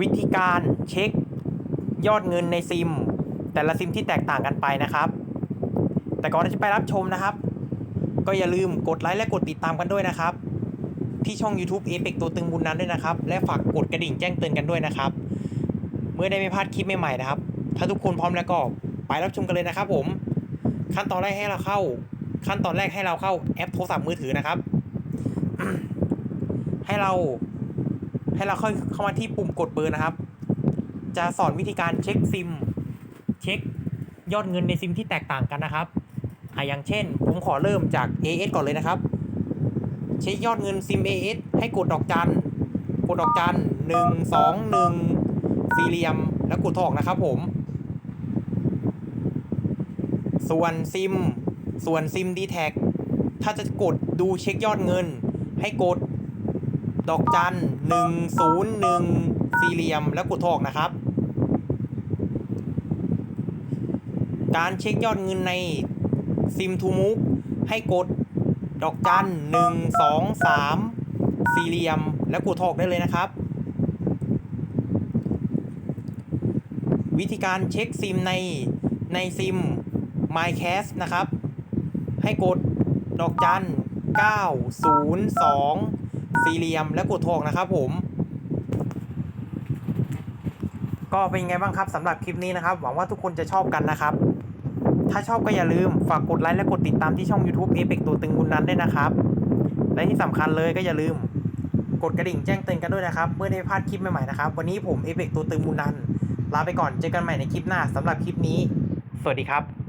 วิธีการเช็คยอดเงินในซิม แต่ละซิมที่แตกต่างกันไปนะครับ แต่ก่อนที่จะไปรับชมนะครับ ก็อย่าลืมกดไลค์และกดติดตามกันด้วยนะครับ ที่ช่อง YouTube เอเปกตัวตึงบุญนั้นด้วยนะครับ และฝากกดกระดิ่งแจ้งเตือนกันด้วยนะครับ เมื่อได้ไม่พลาดคลิปใหม่ๆนะครับ ถ้าทุกคนพร้อมแล้วก็ไปรับชมกันเลยนะครับ ผม ขั้นตอนแรกให้เราเข้า ขั้นตอนแรกให้เราเข้าแอปโทรศัพท์มือถือนะครับ ให้เรา ให้เราเข้าเข้ามาที่ปุ่มกดเบอร์นะครับ จะสอนวิธีการเช็คซิม เช็คยอดเงินในซิมที่แตกต่างกันนะครับอะอย่างเช่น ผมขอเริ่มจาก AS ก่อนเลยนะครับ เช็คยอดเงินซิม AS ให้กดดอกจัน กดดอกจันหนึ่งสองหนึ่งสี่เหลี่ยม แล้วกดโทอกนะครับผม ส่วนซิม ส่วนซิม d t แทถ้าจะกดดูเช็คยอดเงิน ให้กด ดอกจันหนึ่งศูนย์หนึ่งสี่เหลี่ยมแล้วกดโทอกนะครับ การเช็คยอดเงินในซิมทูมุกให้กดดอกจันหนึ่งสองสามสี่เหลี่ยมแล้วกดโทรออกได้เลยนะครับ วิธีการเช็คซิมในในซิม MyCast นะครับ ให้กดดอกจัน902 สี่เหลี่ยมและกดทออกนะครับผม ก็เป็นไงบ้างครับสำหรับคลิปนี้นะครับ หวังว่าทุกคนจะชอบกันนะครับ ถ้าชอบก็อย่าลืมฝากกดไลค์และกดติดตามที่ช่อง YouTube เอเปกตัวตึงบุญนั้นด้วยนะครับ และที่สำคัญเลยก็อย่าลืมกดกระดิ่งแจ้งเตือนกันด้วยนะครับ เมื่อได้พลาดคลิปใหม่ๆนะครับ วันนี้ผมเอเปกตัวตึงบุญนั้นลาไปก่อนเจอกันใหม่ในคลิปหน้าสำหรับคลิปนี้ สวัสดีครับ